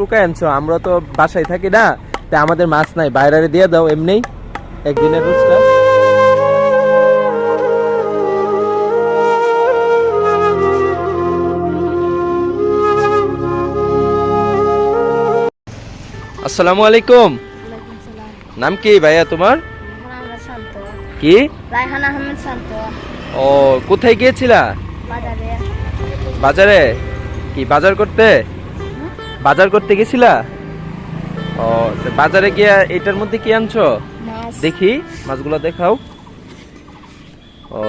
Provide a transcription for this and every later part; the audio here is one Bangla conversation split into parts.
টুকায় আনছো আমরা তো বাসায় থাকি না তা আমাদের মাছ নাই বাইরে দিয়ে দাও এমনি। একদিনের রোজটা। আসসালামু আলাইকুম। নাম কি ভাইয়া তোমার? কি? ও কোথায় গিয়েছিলা? বাজারে? কি বাজার করতে? বাজার করতে গেছিলা? ও বাজারে গিয়া এটার মধ্যে কি আনছো? দেখি মাছগুলো দেখাও। ও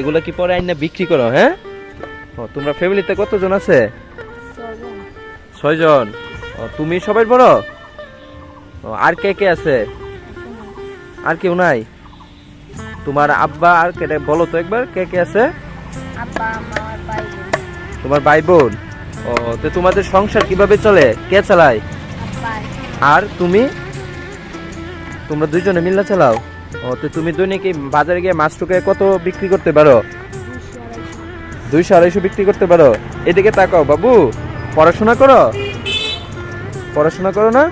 এগুলো কি পরে আইনা বিক্রি করো হ্যাঁ? ও তোমরা ফ্যামিলিতে কতজন আছে? ছয়জন। ও তুমি সবাই বড়? ও আর কে কে আছে? আর কেউ নাই? তোমার আব্বা আর কে বলো তো একবার কে কে আছে? আব্বা আমার ভাই তোমার ভাই বোন? ও তো তোমাদের সংসার কীভাবে চলে? কে চালায়? আর তুমি? তোমরা দুইজনে মিল্লা চালাও? ও তো তুমি দৈনিক বাজারে গিয়ে মাছ টুকে কত বিক্রি করতে পারো? দুইশো আড়াইশো বিক্রি করতে পারো? এদিকে তাকাও বাবু। পড়াশোনা করো? পড়াশোনা করো না?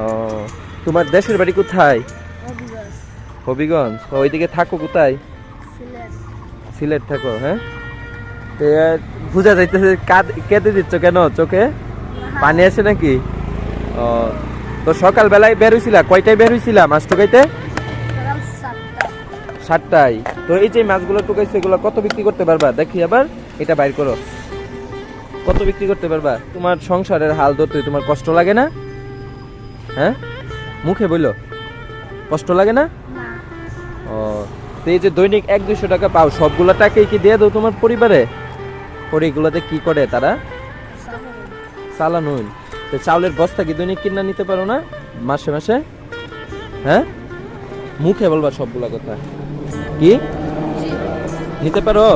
ও তোমার দেশের বাড়ি কোথায়? হবিগঞ্জ। ওইদিকে থাকো কোথায়? সিলেট। থাকো হ্যাঁ? বোঝা যাইতেছে কাঁদ- কেঁদে দিচ্ছ কেন? চোখে? পানি আসে নাকি? ও তো সকালবেলায় বের হইছিলা? কয়টায় বের হইছিলা মাছ টুকাইতে সাতটায়। তো এই যে মাছগুলো টুকাইছে এগুলো কত বিক্রি করতে পারবা? দেখি আবার এটা বাইর করো। কত বিক্রি করতে পারবা? তোমার সংসারের হাল ধরতে তোমার কষ্ট লাগে না? হ্যাঁ? মুখে বলল কষ্ট লাগে না? না। ও তো এই যে দৈনিক এক দুশো টাকা পাও সবগুলো টাকাই কি দিয়ে দাও তোমার পরিবারে? পরে এগুলোতে কি করে তারা? চালানুন তো চাউলের বস্তা কি দৈনিক কিনা নিতে পারো না? মাসে মাসে? হ্যাঁ? মুখে বলবা সবগুলা কথা। কি? নিতে পারো?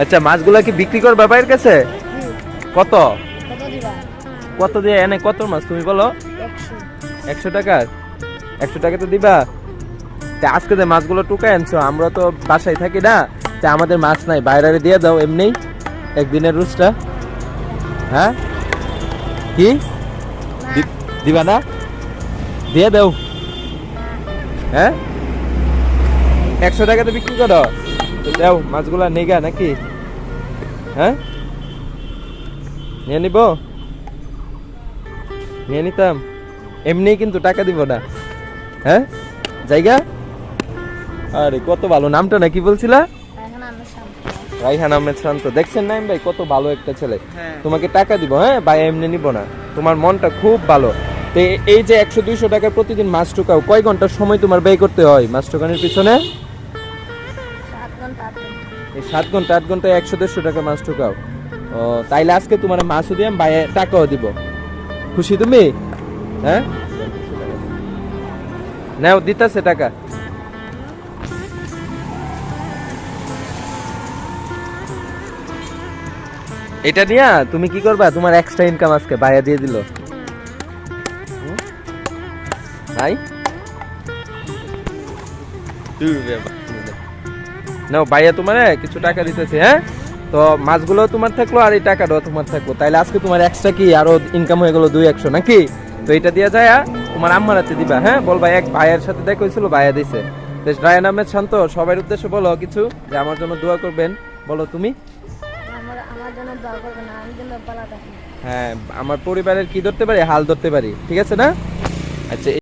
আচ্ছা মাছগুলা কি বিক্রি করবা বাইরের কাছে? কত? কত দিয়ে? এনে কত মাছ তুমি বলো? একশো টাকার একশো টাকা তো দিবা। আজকে যে মাছগুলো টুকায় আনছো, আমরা তো বাসায় থাকি না। তা আমাদের মাছ নাই বাইরে দিয়ে দাও এমনি। একদিনের রোজটা হ্যাঁ? কি? দিবা না? দিয়ে দাও। হ্যাঁ? একশো টাকাতে বিক্রি করো। দাও, মাছগুলা নেগা নাকি? হ্যাঁ? নিয়ে নিব? নিয়ে নিতাম। এমনি কিন্তু টাকা দিব না। হ্যাঁ? জায়গা? আরে, কত ভালো। নামটা না কি বলছিলা? রাইহান আহমেদ শান্ত দেখছেন নাইম ভাই কত ভালো একটা ছেলে। হ্যাঁ। তোমাকে টাকা দিব হ্যাঁ? ভাই এমনি নিব না। তোমার মনটা খুব ভালো। তো এই যে একশো দুইশো টাকা প্রতিদিন মাছ টুকাও কয় ঘণ্টা সময় তোমার ব্যয় করতে হয় মাছ টুকানোর পিছনে? সাত ঘণ্টা আট ঘণ্টা। এই সাত ঘণ্টা আট ঘন্টায় একশো দেড়শো টাকা মাছ টুকাও ও তাইলে আজকে তোমার মাছও দিয়ে ভাই টাকাও দিব। খুশি তুমি? হ্যাঁ। নাও দিতাছে টাকা। এটা নিয়া তুমি কি করবা? তোমার এক্সট্রা ইনকাম আজকে বাইয়া দিয়ে দিল। ভাই? নাও বাইয়া তোমার কিছু টাকা দিতেছে হ্যাঁ? তো মাছগুলো তোমার থাকল আর এই টাকাটাও তোমার থাকল। তাইলে আজকে তোমার এক্সট্রা কি? আরও ইনকাম হয়ে গেলো দুই একশো নাকি? তো এটা দিয়ে যায় তোমার আম্মার হাতে দিবা হ্যাঁ? বলবা এক ভাইয়ের সাথে দেখা হয়েছিল ভাইয়া দিছে। তো রায়ন আহমেদ শান্ত সবার উদ্দেশ্যে বলো কিছু যে আমার জন্য দোয়া করবেন। বলো তুমি। হ্যাঁ আমার পরিবারের কি ধরতে পারি হাল ধরতে পারি ঠিক আছে না? আচ্ছা